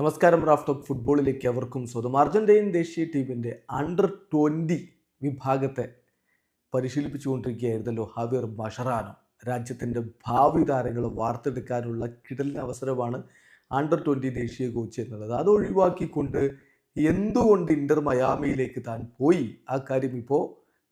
നമസ്കാരം raft of ഫുട്ബോളിലേക്ക് അവർക്കും സ്വന്തം. അർജന്റീൻ ദേശീയ ടീമിന്റെ അണ്ടർ ട്വന്റി വിഭാഗത്തെ പരിശീലിപ്പിച്ചുകൊണ്ടിരിക്കുകയായിരുന്നല്ലോ ഹവിയർ ബഷറാനോ. രാജ്യത്തിന്റെ ഭാവി താരങ്ങളെ വാർത്തെടുക്കാനുള്ള കിടലിന് അവസരമാണ് അണ്ടർ ട്വന്റി ദേശീയ കോച്ച് എന്നുള്ളത്. അത് ഒഴിവാക്കിക്കൊണ്ട് എന്തുകൊണ്ട് ഇന്റർ മയാമിയിലേക്ക് താൻ പോയി? ആ കാര്യം ഇപ്പോൾ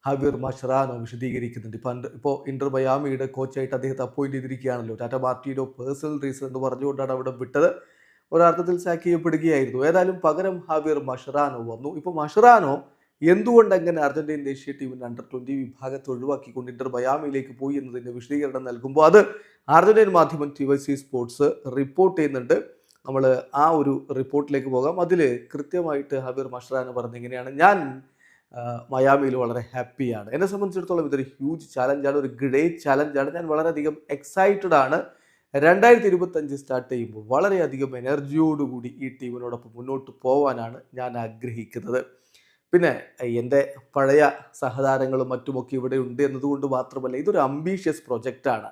ഹവിയർ മഷറാനോ വിശദീകരിക്കുന്നുണ്ട്. ഇപ്പം ഇപ്പോൾ ഇന്റർ മയാമിയുടെ കോച്ചായിട്ട് അദ്ദേഹത്തെ അപ്പോയിന്റ് ചെയ്തിരിക്കുകയാണല്ലോ. ടാറ്റ പാർട്ടിയുടെ പേഴ്സണൽ റീസൺ എന്ന് പറഞ്ഞുകൊണ്ടാണ് അവിടെ വിട്ടത്. ഒരർത്ഥത്തിൽ സാക്ക് ചെയ്യപ്പെടുകയായിരുന്നു. ഏതായാലും പകരം ഹാവിയർ മഷറാനോ വന്നു. ഇപ്പോൾ മഷറാനോ എന്തുകൊണ്ട് അങ്ങനെ അർജന്റീൻ ദേശീയ ടീമിന്റെ അണ്ടർ ട്വന്റി വിഭാഗത്തെ ഒഴിവാക്കിക്കൊണ്ട് ഇന്റർ ബയാമിയിലേക്ക് പോയി എന്നതിന്റെ വിശദീകരണം നൽകുമ്പോൾ അത് അർജന്റീൻ മാധ്യമം T Y C sports report ചെയ്യുന്നുണ്ട്. നമ്മൾ ആ ഒരു റിപ്പോർട്ടിലേക്ക് പോകാം. അതിൽ കൃത്യമായിട്ട് ഹബീർ മഷറാനോ പറഞ്ഞിങ്ങനെയാണ് ഞാൻ മയാമിയിൽ വളരെ ഹാപ്പിയാണ് എന്നെ സംബന്ധിച്ചിടത്തോളം ഇതൊരു ഹ്യൂജ് ചാലഞ്ചാണ് ഒരു ഗ്രേറ്റ് ചാലഞ്ചാണ് ഞാൻ വളരെയധികം എക്സൈറ്റഡ് ആണ്. രണ്ടായിരത്തി ഇരുപത്തഞ്ച് സ്റ്റാർട്ട് ചെയ്യുമ്പോൾ വളരെയധികം എനർജിയോടുകൂടി ഈ ടീമിനോടൊപ്പം മുന്നോട്ട് പോകാനാണ് ഞാൻ ആഗ്രഹിക്കുന്നത്. പിന്നെ എന്റെ പഴയ സഹതാരങ്ങളും മറ്റുമൊക്കെ ഇവിടെ ഉണ്ട് എന്നതുകൊണ്ട് മാത്രമല്ല ഇതൊരു അംബീഷ്യസ് പ്രൊജക്റ്റാണ്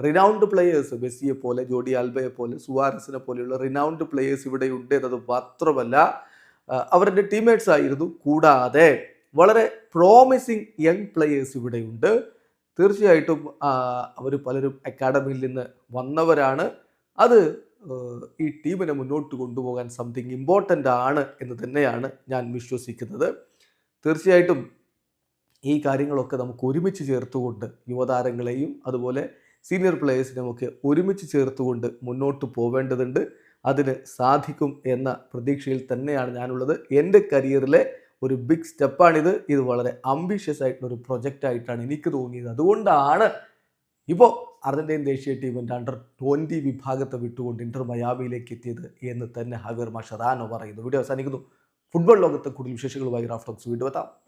റിനൗണ്ട് പ്ലെയേഴ്സ് മെസ്സിയെ പോലെ ജോഡി ആൽബയെ പോലെ സുവാരസിനെ പോലെയുള്ള റിനൗണ്ട് പ്ലെയേഴ്സ് ഇവിടെ ഉണ്ട് എന്നത് മാത്രമല്ല അവരുടെ ടീംമേറ്റ്സ് ആയിരുന്നു. കൂടാതെ വളരെ പ്രോമിസിങ് യങ് പ്ലെയേഴ്സ് ഇവിടെയുണ്ട് തീർച്ചയായിട്ടും അവർ പലരും അക്കാഡമിയിൽ നിന്ന് വന്നവരാണ്. അത് ഈ ടീമിനെ മുന്നോട്ട് കൊണ്ടുപോകാൻ സംതിങ് ഇമ്പോർട്ടന്റ് ആണ് എന്ന് തന്നെയാണ് ഞാൻ വിശ്വസിക്കുന്നത്. തീർച്ചയായിട്ടും ഈ കാര്യങ്ങളൊക്കെ നമുക്ക് ഒരുമിച്ച് ചേർത്തുകൊണ്ട് യുവതാരങ്ങളെയും അതുപോലെ സീനിയർ പ്ലേയേഴ്സിനെയും ഒക്കെ ഒരുമിച്ച് ചേർത്തുകൊണ്ട് മുന്നോട്ട് പോവേണ്ടതുണ്ട്. അതിന് സാധിക്കും എന്ന പ്രതീക്ഷയിൽ തന്നെയാണ് ഞാനുള്ളത്. എന്റെ കരിയറിലെ ഒരു ബിഗ് സ്റ്റെപ്പാണിത് ഇത് വളരെ അംബീഷ്യസ് ആയിട്ടുള്ള ഒരു പ്രൊജക്റ്റ് ആയിട്ടാണ് എനിക്ക് തോന്നിയത്. അതുകൊണ്ടാണ് ഇപ്പോൾ അർജന്റീൻ ദേശീയ ടീമിന്റെ അണ്ടർ ട്വന്റി വിഭാഗത്തെ വിട്ടുകൊണ്ട് ഇന്റർ മയാമിയിലേക്ക് എത്തിയത് എന്ന് തന്നെ ഹവീർ മഷറാനോ പറയുന്നു. വീഡിയോ അവസാനിക്കുന്നു. ഫുട്ബോൾ ലോകത്തെ കൂടുതൽ വിശേഷങ്ങളുമായി റാഫ്റ്റോക്സ് വീണ്ടും എത്താം.